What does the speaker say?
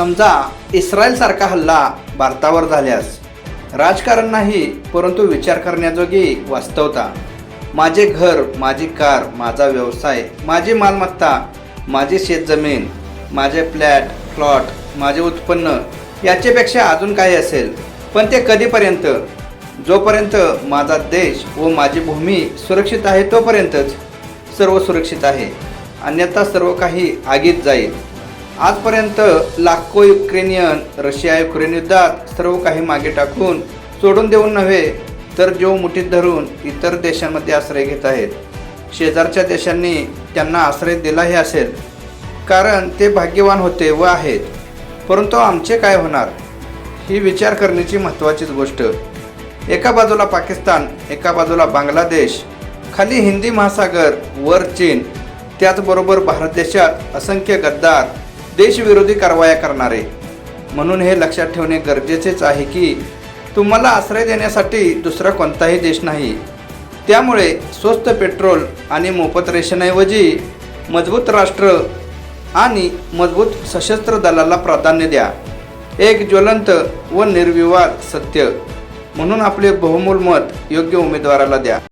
समजा इस्रायलसारखा हल्ला भारतावर झाल्यास राजकारण नाही परंतु विचार करण्याजोगी वास्तवता. माझे घर माझी कार माझा व्यवसाय माझी मालमत्ता माझी शेतजमीन माझे फ्लॅट प्लॉट माझे उत्पन्न याच्यापेक्षा अजून काही असेल. पण ते कधीपर्यंत? जोपर्यंत माझा देश व माझी भूमी सुरक्षित आहे तोपर्यंतच सर्व सुरक्षित आहे. अन्यथा सर्व काही आगीत जाईल. आजपर्यंत लाखो युक्रेनियन रशिया युक्रेन युद्धात सर्व काही मागे टाकून सोडून देऊन नव्हे तर जीव मुठीत धरून इतर देशांमध्ये आश्रय घेत आहेत. शेजारच्या देशांनी त्यांना आश्रय दिलाही असेल कारण ते भाग्यवान होते व आहेत. परंतु आमचे काय होणार? ही विचार करण्याची महत्त्वाचीच गोष्ट. एका बाजूला पाकिस्तान एका बाजूला बांगलादेश खाली हिंदी महासागर वर चीन त्याचबरोबर भारत देशात असंख्य गद्दार देशविरोधी कारवाया करणारे. म्हणून हे लक्षात ठेवणे गरजेचेच आहे की तुम्हाला आश्रय देण्यासाठी दुसरा कोणताही देश नाही. त्यामुळे स्वस्त पेट्रोल आणि मोफत रेशनऐवजी मजबूत राष्ट्र आणि मजबूत सशस्त्र दलाला प्राधान्य द्या. एक ज्वलंत व निर्विवाद सत्य. म्हणून आपले बहुमूल मत योग्य उमेदवाराला द्या.